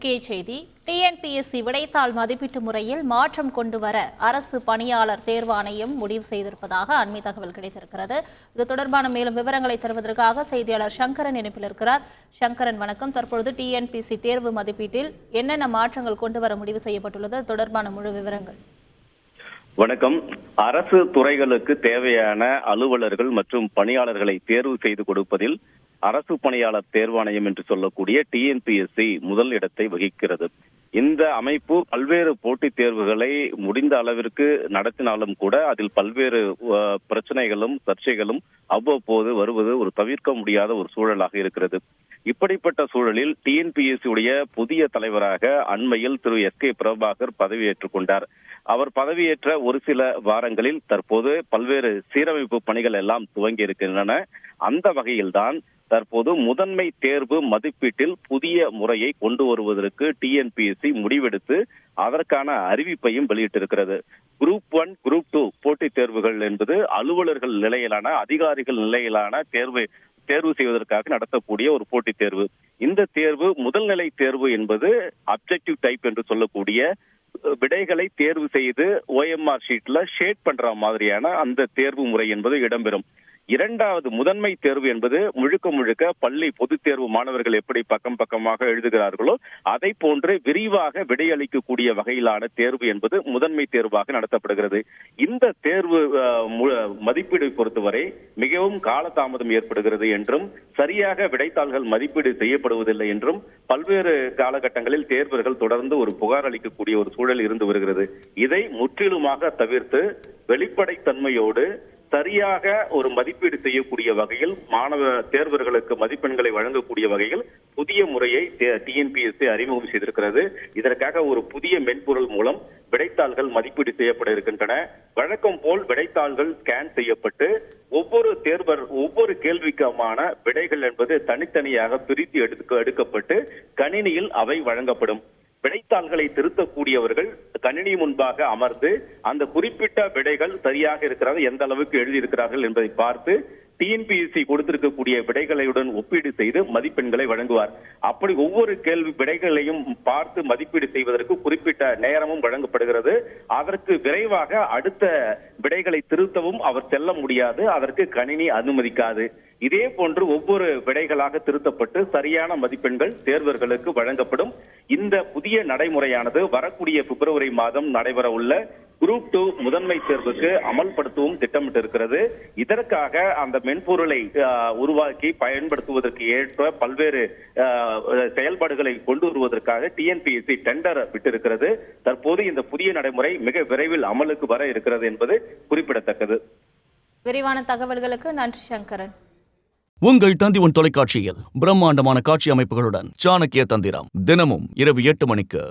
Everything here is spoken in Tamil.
முக்கிய செய்தி டிஎன்பிஎஸ்சி விடைத்தாள் மதிப்பீட்டு முறையில் மாற்றம் கொண்டு வர அரசு பணியாளர் தேர்வாணையம் முடிவு செய்திருப்பதாக அண்மை தகவல் கிடைத்திருக்கிறது. இது தொடர்பான மேலும் விவரங்களை தருவதற்காக செய்தியாளர் சங்கரன் இணைப்பில் இருக்கிறார். சங்கரன் வணக்கம். தற்பொழுது டிஎன்பிஎஸ்சி தேர்வு மதிப்பீட்டில் என்னென்ன மாற்றங்கள் கொண்டு வர முடிவு செய்யப்பட்டுள்ளது? தொடர்பான முழு விவரங்கள். வணக்கம். அரசு துறைகளுக்கு தேவையான அலுவலர்கள் மற்றும் பணியாளர்களை தேர்வு செய்து கொடுப்பதில் அரசு பணியாளர் தேர்வாணையம் என்று சொல்லக்கூடிய டிஎன்பிஎஸ்சி முதல் இடத்தை வகிக்கிறது. இந்த அமைப்பு பல்வேறு போட்டித் தேர்வுகளை முடிந்த அளவிற்கு நடத்தினாலும் கூட அதில் பல்வேறு பிரச்சனைகளும் சர்ச்சைகளும் அவ்வப்போது வருவது ஒரு தவிர்க்க முடியாத ஒரு சூழலாக இருக்கிறது. இப்படிப்பட்ட சூழலில் டிஎன்பிஎஸ்சி உடைய புதிய தலைவராக அண்மையில் திரு எஸ் கே பிரபாகர் பதவியேற்றுக் கொண்டார். அவர் பதவியேற்ற ஒரு சில வாரங்களில் தற்போது பல்வேறு சீரமைப்பு பணிகள் எல்லாம் துவங்கி இருக்கின்றன அந்த வகையில்தான் தற்போது முதன்மை தேர்வு மதிப்பீட்டில் புதிய முறையை கொண்டு வருவதற்கு டிஎன்பிஎஸ்சி முடிவெடுத்து அதற்கான அறிவிப்பையும் வெளியிட்டிருக்கிறது. குரூப் ஒன் குரூப் டூ போட்டித் தேர்வுகள் என்பது அலுவலர்கள் நிலையிலான அதிகாரிகள் நிலையிலான தேர்வு தேர்வு செய்வதற்காக நடத்தக்கூடிய ஒரு போட்டித் தேர்வு. இந்த தேர்வு முதல்நிலை தேர்வு என்பது அப்ஜெக்டிவ் டைப் என்று சொல்லக்கூடிய விடைகளை தேர்வு செய்து ஓஎம்ஆர் ஷீட்ல ஷேட் பண்ற மாதிரியான அந்த தேர்வு முறை என்பது இடம்பெறும். இரண்டாவது முதன்மை தேர்வு என்பது முழுக்க முழுக்க பள்ளி பொதுத் தேர்வு மாணவர்கள் எப்படி பக்கம் பக்கமாக எழுதுகிறார்களோ அதை போன்று விரிவாக விடையளிக்கக்கூடிய வகையிலான தேர்வு என்பது முதன்மை தேர்வாக நடத்தப்படுகிறது. இந்த தேர்வு மதிப்பீடு பொறுத்தவரை மிகவும் காலதாமதம் ஏற்படுகிறது என்றும் சரியாக விடைத்தாள்கள் மதிப்பீடு செய்யப்படுவதில்லை என்றும் பல்வேறு காலகட்டங்களில் தேர்வர்கள் தொடர்ந்து ஒரு புகார் அளிக்கக்கூடிய ஒரு சூழல் இருந்து வருகிறது. இதை முற்றிலுமாக தவிர்த்து வெளிப்படைத்தன்மையோடு சரியாக ஒரு மதிப்பீடு செய்யக்கூடிய வகையில் மாணவ தேர்வர்களுக்கு மதிப்பெண்களை வழங்கக்கூடிய வகையில் புதிய முறையை டிஎன்பிஎஸ்சி அறிமுகம் செய்திருக்கிறது. இதற்காக ஒரு புதிய மென்பொருள் மூலம் விடைத்தாள்கள் மதிப்பீடு செய்யப்பட இருக்கின்றன. வழக்கம் போல் விடைத்தாள்கள் ஸ்கேன் செய்யப்பட்டு ஒவ்வொரு தேர்வர் ஒவ்வொரு கேள்விக்குமான விடைகள் என்பது தனித்தனியாக பிரித்து எடுக்க எடுக்கப்பட்டு கணினியில் அவை வழங்கப்படும். விடைத்தாள்களை திருத்தக்கூடியவர்கள் கணினி முன்பாக அமர்ந்து அந்த குறிப்பிட்ட விடைகள் சரியாக இருக்கிறார்கள் எந்த அளவுக்கு எழுதியிருக்கிறார்கள் என்பதை பார்த்து டிஎன்பிஎஸ்சி கொடுத்திருக்கக்கூடிய விடைகளுடன் ஒப்பீடு செய்து மதிப்பெண்களை வழங்குவார். அப்படி ஒவ்வொரு கேள்வி விடைகளையும் பார்த்து மதிப்பீடு செய்வதற்கு குறிப்பிட்ட நேரமும் வழங்கப்படுகிறது. அதற்கு விரைவாக அடுத்த விடைகளை திருத்தவும் அவர் செல்ல முடியாது. அதற்கு கணினி அனுமதிக்காது. இதே போன்று ஒவ்வொரு விடைகளாக திருத்தப்பட்டு சரியான மதிப்பெண்கள் தேர்வர்களுக்கு வழங்கப்படும். இந்த புதிய நடைமுறையானது வரக்கூடிய பிப்ரவரி மாதம் நடைபெற உள்ள குரூப் டூ முதன்மை தேர்வுக்கு அமல்படுத்தவும் திட்டமிட்டிருக்கிறது. இதற்காக அந்த மென்பொருளை உருவாக்கி பயன்படுத்துவதற்கு ஏற்ற பல்வேறு ஆஹ், செயல்பாடுகளை கொண்டு வருவதற்காக டிஎன்பிஎஸ்சி டெண்டர் விட்டிருக்கிறது. தற்போது இந்த புதிய நடைமுறை மிக விரைவில் அமலுக்கு வர இருக்கிறது என்பது குறிப்பிடத்தக்கது. விரிவான தகவல்களுக்கு நன்றி சங்கரன். உங்கள் தந்திவன் தொலைக்காட்சியில் பிரம்மாண்டமான காட்சி அமைப்புகளுடன் சாணக்கிய தந்திரம் தினமும் இரவு எட்டு மணிக்கு.